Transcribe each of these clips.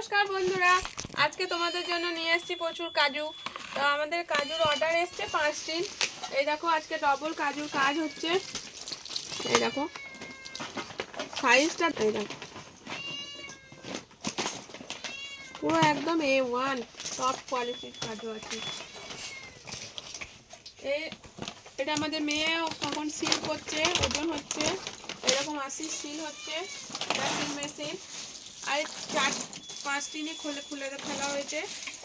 নমস্কার বন্ধুরা, আজকে তোমাদের জন্য নিয়ে এসেছি প্রচুর কাজু। তো আমাদের কাজুর অর্ডার এসছে পাঁচটি এই দেখো, আজকে ডবল কাজুর কাজ হচ্ছে। এই দেখো সাইজটা এই দেখো। পুরো একদম এ ওয়ান টপ কোয়ালিটির কাজু আছে। এই এটা আমাদের মেয়ে কখন সিল করছে, ওজন হচ্ছে, এরকম আশি সিল হচ্ছে মেশিন আর চার পাঁচটি নিয়ে খুলে খুলে ফেলা হয়েছে।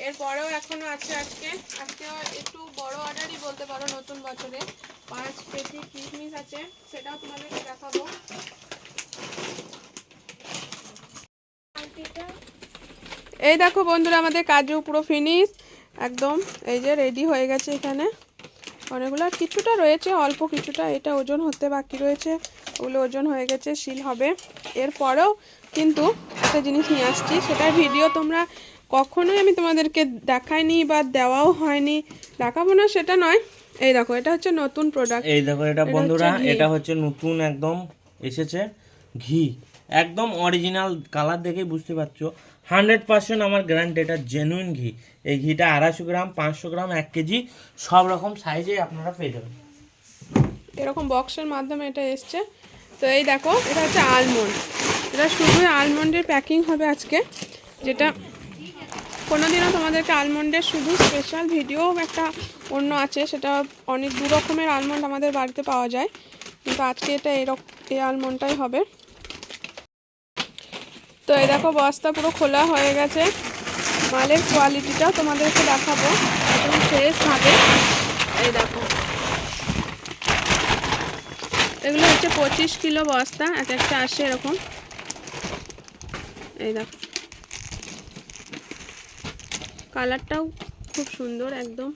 এরপরেও এখনও আছে আজকে। আজকে একটু বড় অর্ডারই বলতে পারো নতুন বছরে। পাঁচ পেটি কিশমিশ আছে, সেটাও তোমাদেরকে দেখাবো। এই দেখো বন্ধুরা, আমাদের কাজু পুরো ফিনিশ একদম, এই যে রেডি হয়ে গেছে এখানে। অনেকগুলো, কিছুটা রয়েছে, অল্প কিছুটা। এটা ওজন হতে বাকি রয়েছে। ওগুলো ওজন হয়ে গেছে, শিল হবে। এরপরেও কিন্তু একটা জিনিস নিয়ে আসছি সেটার ভিডিও তোমরা কখনোই আমি তোমাদেরকে দেখাইনি বা দেওয়াও হয়নি। দেখাবো না সেটা নয়। এই দেখো এটা হচ্ছে নতুন প্রোডাক্ট এই দেখো এটা বন্ধুরা এটা হচ্ছে নতুন একদম এসেছে ঘি। একদম অরিজিনাল কালার দেখেই বুঝতে পারছ। হান্ড্রেড পার্সেন্ট আমার গ্যারান্টি এটা জেনুইন ঘি। এই ঘিটা আড়াইশো গ্রাম পাঁচশো গ্রাম এক কেজি সব রকম সাইজে আপনারা পেয়ে যাবেন। এরকম বক্সের মাধ্যমে এটা এসছে। তো এই দেখো এটা হচ্ছে আলমন্ড এটা শুধুই আলমন্ডের প্যাকিং হবে আজকে, যেটা কোনোদিনও তোমাদেরকে আলমন্ডের শুধু স্পেশাল ভিডিও একটা অন্য আছে, সেটা অনেক দু রকমের আলমন্ড আমাদের বাড়িতে পাওয়া যায়, কিন্তু আজকে এটা এরকম এই আলমন্ডটাই হবে। তো এই দেখো, বস্তা পুরো খোলা হয়ে গেছে। মালের কোয়ালিটিটাও তোমাদেরকে দেখাবো। একদম ফ্রেশ হবে। এই দেখো। এগুলো হচ্ছে পঁচিশ কিলো বস্তা, এক একটা আসে এরকম। এই দেখো। কালারটাও খুব সুন্দর একদম।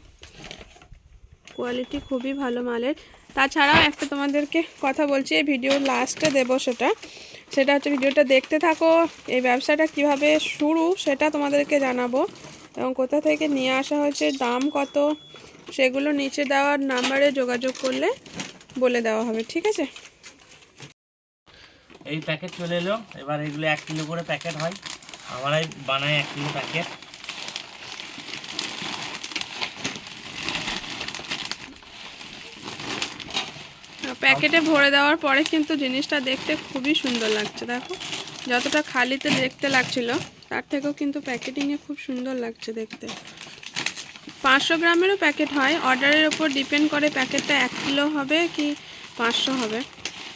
কোয়ালিটি খুবই ভালো মালের। তাছাড়াও একটা তোমাদেরকে কথা বলছি, এই ভিডিওর লাস্টে দেবো সেটা। সেটা হচ্ছে ভিডিওটা দেখতে থাকো, এই ব্যবসাটা কীভাবে শুরু সেটা তোমাদেরকে জানাব। এবং কোথা থেকে নিয়ে আসা হয়েছে, দাম কত, সেগুলো নিচে দেওয়ার নাম্বারে যোগাযোগ করলে বলে দেওয়া হবে, ঠিক আছে? এই প্যাকেট চলে এলো। এবার এগুলো এক কিলো করে প্যাকেট হয়। আমরাই বানাই এক কিলো প্যাকেট প্যাকেটে ভরে দেওয়ার পরে কিন্তু জিনিসটা দেখতে খুবই সুন্দর লাগছে, দেখো। যতটা খালিতে দেখতে লাগছিল, তার থেকেও কিন্তু প্যাকেটিংয়ে খুব সুন্দর লাগছে দেখতে। পাঁচশো গ্রামেরও প্যাকেট হয়। অর্ডারের ওপর ডিপেন্ড করে প্যাকেটটা এক কিলো হবে কি পাঁচশো হবে।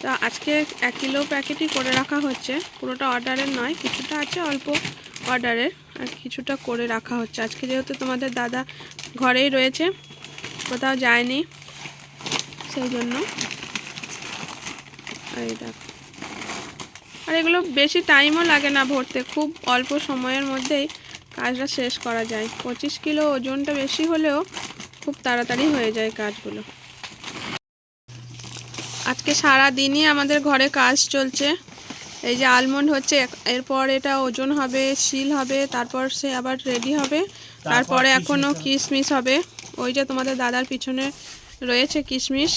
তা আজকে এক কিলো প্যাকেটই করে রাখা হচ্ছে। পুরোটা অর্ডারের নয়, কিছুটা আছে অল্প অর্ডারের। আর কিছুটা করে রাখা হচ্ছে। আজকে যেহেতু তোমাদের দাদা ঘরেই রয়েছে, কোথাও যায়নি, সেই জন্য। আর এগুলো বেশি টাইমও লাগে না ভরতে, খুব অল্প সময়ের মধ্যেই কাজটা শেষ করা যায়। পঁচিশ কিলো ওজনটা বেশি হলেও খুব তাড়াতাড়ি হয়ে যায় কাজগুলো। আজকে সারা দিনই আমাদের ঘরে কাজ চলছে। এই যে আলমন্ড হচ্ছে এরপর এটা ওজন হবে শিল হবে তারপর সে আবার রেডি হবে। তারপরে এখনও কিশমিশ হবে। ওই যে তোমাদের দাদার পিছনে রয়েছে কিশমিশ।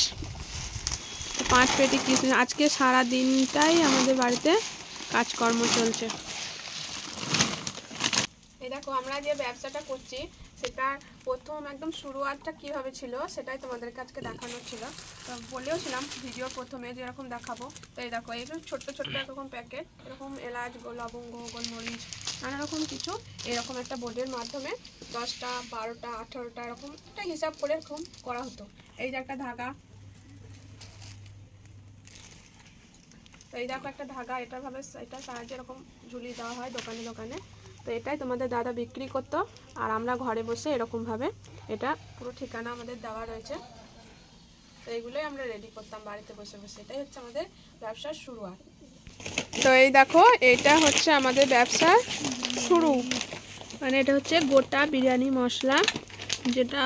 পাঁচ পেটি কিশমিশ। আজকে সারা দিনটাই আমাদের বাড়িতে কাজকর্ম চলছে। এই দেখো আমরা যে ব্যবসাটা করছি সেটা প্রথম একদম শুরুয়াতটা কীভাবে ছিল সেটাই তোমাদের কাছকে দেখানো ছিল। তো বলেও ছিলাম ভিডিও প্রথমে যে এরকম দেখাবো। তো এই দেখো এরকম ছোট্ট ছোট্ট এরকম প্যাকেট, এরকম এলাচ লবঙ্গ, গোলমরিচ, নানা রকম কিছু এরকম একটা বোর্ডের মাধ্যমে দশটা, বারোটা, আঠারোটা এরকম একটা হিসাব করে এরকম করা হতো। এই যে একটা ধাগা। তো এই দেখো একটা ধাগা এটা ভাবে এটা সাহায্যে এরকম ঝুলিয়ে দেওয়া হয় দোকানে দোকানে। তো এটাই তোমাদের দাদা বিক্রি করতো আর আমরা ঘরে বসে এরকমভাবে এটা পুরো ঠিকানা আমাদের দেওয়া রয়েছে। তো এইগুলোই আমরা রেডি করতাম বাড়িতে বসে বসে। এটাই হচ্ছে আমাদের ব্যবসার শুরুয়াত তো এই দেখো এটা হচ্ছে আমাদের ব্যবসার শুরু। মানে এটা হচ্ছে গোটা বিরিয়ানি মশলা যেটা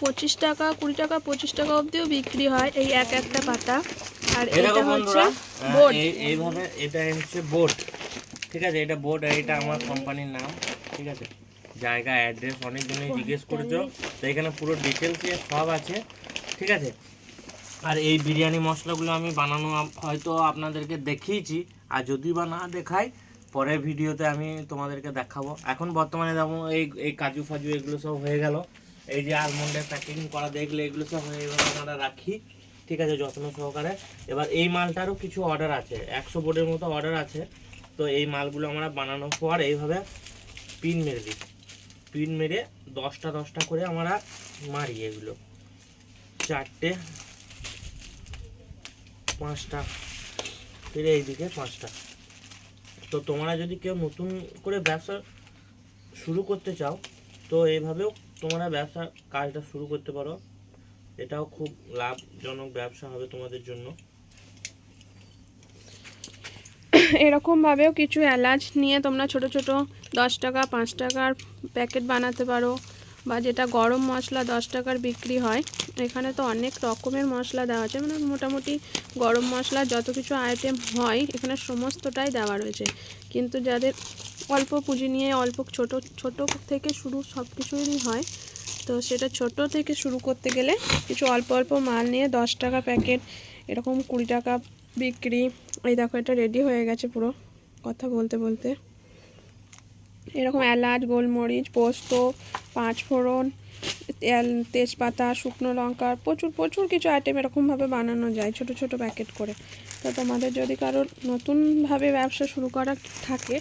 পঁচিশ টাকা কুড়ি টাকা পঁচিশ টাকা অবধিও বিক্রি হয় এই এক একটা পাতা। আর এটা হচ্ছে আহ, এইভাবে এটা হচ্ছে বোট। ঠিক আছে এটা বোর্ড এটা আমার কোম্পানির নাম ঠিক আছে? জায়গা অ্যাড্রেস অনেক জনই জিজ্ঞেস করেছ তো এখানে পুরো ডিটেলস সব আছে ঠিক আছে? আর এই বিরিয়ানি মশলাগুলো আমি বানানো হয়তো আপনাদেরকে দেখিয়েছি আর যদি বা না দেখাই পরের ভিডিওতে আমি তোমাদেরকে দেখাবো। এখন বর্তমানে যেমন এই এই কাজু ফাজু এগুলো সব হয়ে গেল। এই যে আলমন্ডের প্যাকিং করা দেখলে এগুলো সব হয়ে এভাবে আমরা রাখি ঠিক আছে যত্ন সহকারে। এবার এই মালটারও কিছু অর্ডার আছে একশো বোর্ডের মতো অর্ডার আছে। তো এই মালগুলো আমরা বানানোর পর এইভাবে পিন মেরে দিই। পিন মেরে দশটা দশটা করে আমরা মারি এগুলো। চারটে, পাঁচটা, ফিরে এইদিকে পাঁচটা। তো তোমরা যদি কেউ নতুন করে ব্যবসা শুরু করতে চাও, তো এইভাবেও তোমরা ব্যবসা কাজটা শুরু করতে পারো। এটাও খুব লাভজনক ব্যবসা হবে তোমাদের জন্য। এরকমভাবেও কিছু এলাচ নিয়ে তোমরা ছোট ছোট দশ টাকা, পাঁচ টাকার প্যাকেট বানাতে পারো বা যেটা গরম মশলা দশ টাকার বিক্রি হয়। এখানে তো অনেক রকমের মশলা দেওয়া আছে। মানে মোটামুটি গরম মশলা যত কিছু আইটেম হয়, এখানে সমস্তটাই দেওয়া রয়েছে। কিন্তু যাদের অল্প পুঁজি নিয়ে, অল্প ছোট ছোট থেকে শুরু সব কিছুই হয়। তো সেটা ছোট থেকে শুরু করতে গেলে কিছু অল্প অল্প মাল নিয়ে দশ টাকা প্যাকেট এরকম কুড়ি টাকা বিক্রি। এই দেখো, এটা রেডি হয়ে গেছে পুরো কথা বলতে বলতে। এরকম এলাচ, গোলমরিচ, পোস্ত পাঁচ ফোড়ন তেল, তেজপাতা, শুকনো লঙ্কা, প্রচুর প্রচুর কিছু আইটেম এরকমভাবে বানানো যায়, ছোট ছোট প্যাকেট করে। তো তোমাদের যদি কারোর নতুনভাবে ব্যবসা শুরু করা থাকে,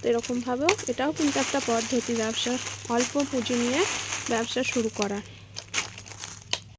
তো এরকমভাবেও এটাও কিন্তু একটা পদ্ধতি, ব্যবসা, অল্প পুঁজি নিয়ে ব্যবসা শুরু করা।